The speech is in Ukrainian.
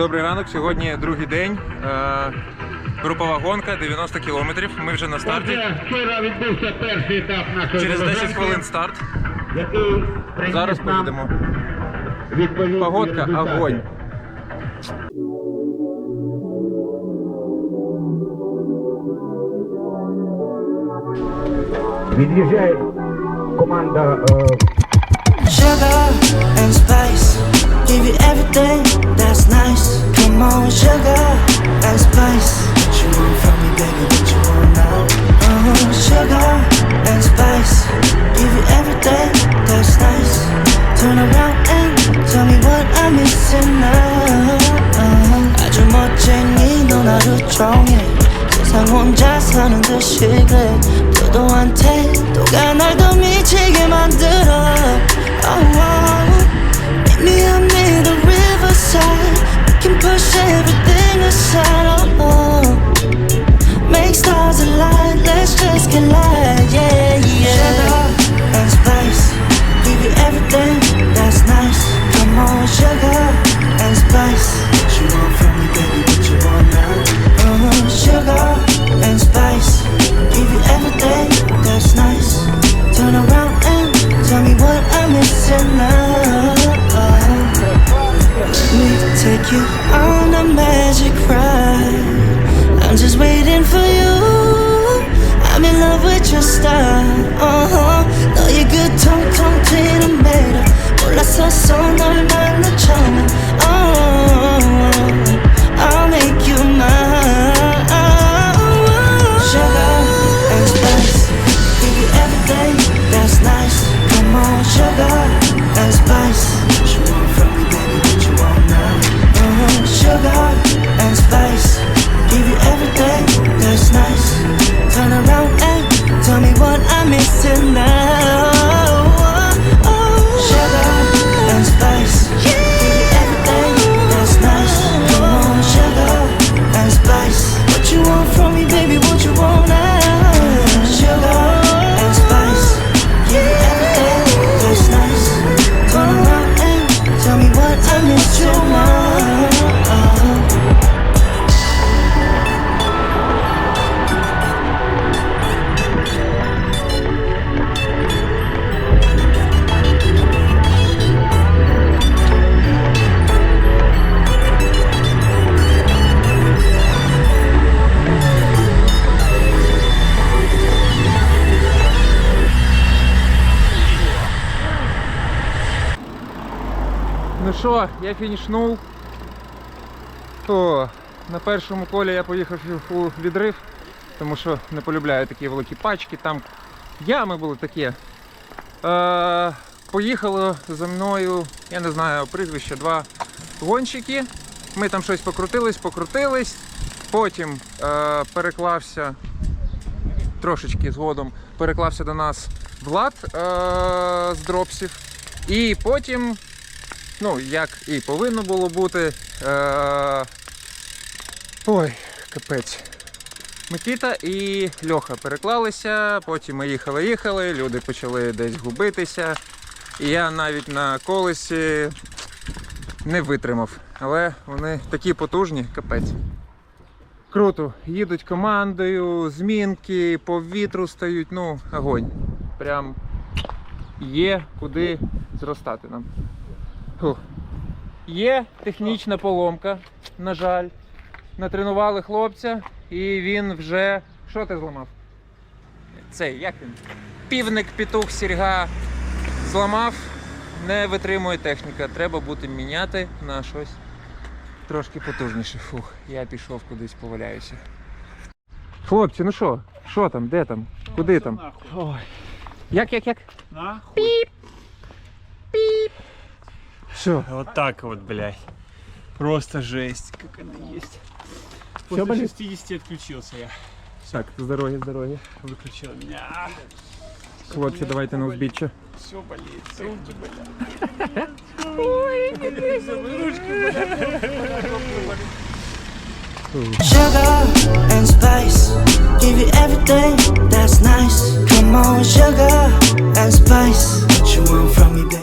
Добрий ранок. Сьогодні другий день. Е, Групова гонка 90 кілометрів. Ми вже на старті. Вчора відбувся перший етап нашої Через 10 велогонки, хвилин старт. Зараз поїдемо. Погодка, огонь. Від'їжджає команда Uh-huh. 아주 멋쟁이 넌 하루 종일 세상 혼자 사는 듯이 그래 도도한테 또가 날 더 미치게 만들어 oh, oh. Meet me up near the riverside We can push everything aside oh, oh. Make stars align, let's just collide Yeah, magic ride I'm just waiting for you. I'm in love with your style. Uh-huh. Ну що, я фінішнув. О, на першому колі я поїхав у відрив, тому що не полюбляю такі великі пачки, там ями були такі. Е, поїхало за мною, я не знаю, прізвище, два гонщики. Ми там щось покрутились, покрутились. Потім е, переклався трошечки згодом переклався до нас Влад е, з дропсів. І потім ну, як і повинно було бути. Е... Ой, капець. Микита і Льоха переклалися, потім ми їхали, їхали, люди почали десь губитися. І я навіть на колесі не витримав. Але вони такі потужні, капець. Круто, їдуть командою, змінки, по вітру стають, ну, огонь. Прям є куди зростати нам. Фух. Є технічна поломка, на жаль. Натренували хлопця і він вже. Що ти зламав? Цей, як він? Півник, петух, сірга зламав, не витримує техніка. Треба буде міняти на щось трошки потужніше. Фух, я пішов кудись поваляюся. Хлопці, ну що? Що там? Де там? Куди там? Ой, Як, як, як? нахуй. Що? Вот так вот, блядь. Просто жесть, как она есть. Всё После болит? 60 отключился я. Так, з дороги, з дороги. Выключил меня. Хлопці, давайте на узбіччя. Все болит, руки болят. Sugar and spice, give you everything that's nice. Come on, sugar and spice. What you want from me, baby?